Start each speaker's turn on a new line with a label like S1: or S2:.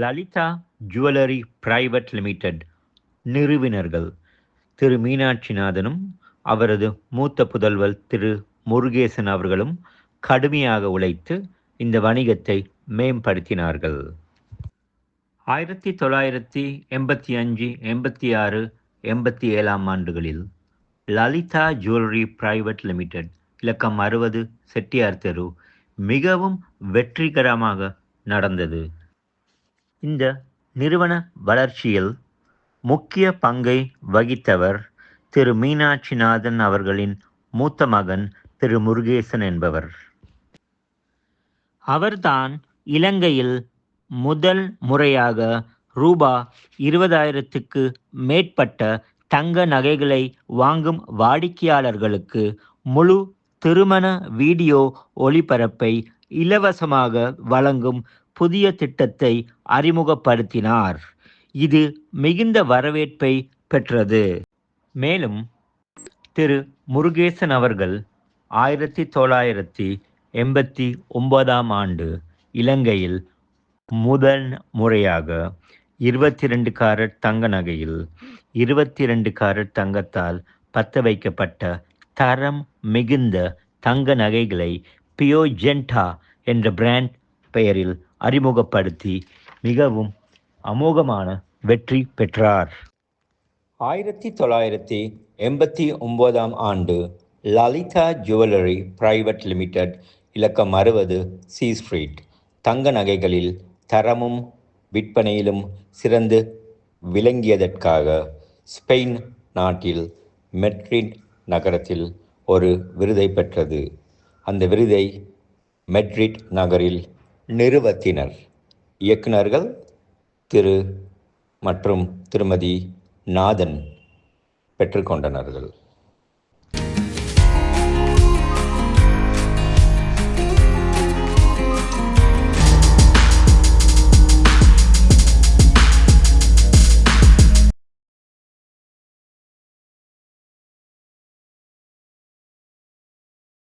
S1: Lalitha jewellery private limited நிறுவினர்கள் திரு மீனாட்சிநாதனும் அவரது மூத்த புதல்வர் திரு முருகேசன் அவர்களும் கடுமையாக உழைத்து இந்த வணிகத்தை மேம்படுத்தினார்கள். ஆயிரத்தி தொள்ளாயிரத்தி எண்பத்தி அஞ்சு எண்பத்தி ஆறு எண்பத்தி ஏழாம் ஆண்டுகளில் லலிதா ஜுவல்லரி பிரைவேட் லிமிடெட் இலக்கம் அறுபது செட்டியார் தெரு மிகவும் வெற்றிகரமாக நடந்தது. இந்த நிறுவன வளர்ச்சியில் முக்கிய பங்கை வகித்தவர் திரு மீனாட்சிநாதன் அவர்களின் மூத்த மகன் திரு முருகேசன் என்பவர். அவர்தான் இலங்கையில் முதல் முறையாக ரூபா இருபதாயிரத்துக்கு மேற்பட்ட தங்க நகைகளை வாங்கும் வாடிக்கையாளர்களுக்கு முழு திருமண வீடியோ ஒளிபரப்பை இலவசமாக வழங்கும் புதிய திட்டத்தை அறிமுகப்படுத்தினார். இது மிகுந்த வரவேற்பை பெற்றது. மேலும் திரு. முருகேசன் அவர்கள் ஆயிரத்தி தொள்ளாயிரத்தி எண்பத்தி ஒன்பதாம் ஆண்டு இலங்கையில் முதல் முறையாக இருபத்தி ரெண்டு காரட் தங்க நகையில் இருபத்தி ரெண்டு காரட் தங்கத்தால் பத்த வைக்கப்பட்ட தரம் மிகுந்த தங்க நகைகளை பியோஜென்டா என்ற பிராண்ட் பெயரில் அறிமுகப்படுத்தி மிகவும் அமோகமான வெற்றி பெற்றார். ஆயிரத்தி தொள்ளாயிரத்தி எண்பத்தி ஒன்பதாம் ஆண்டு லலிதா ஜுவல்லரி பிரைவேட் லிமிடெட் இலக்கம் அறுபது சி ஸ்ட்ரீட் தங்க நகைகளில் தரமும் விற்பனையிலும் சிறந்து விளங்கியதற்காக ஸ்பெயின் நாட்டில் மெட்ரிட் நகரத்தில் ஒரு விருதை பெற்றது. அந்த விருதை மெட்ரிட் நகரில் நிறுவத்தினர். இயக்குனர்கள் திரு மற்றும் திருமதி நாதன் பெற்றுக்கொண்டனர்கள்.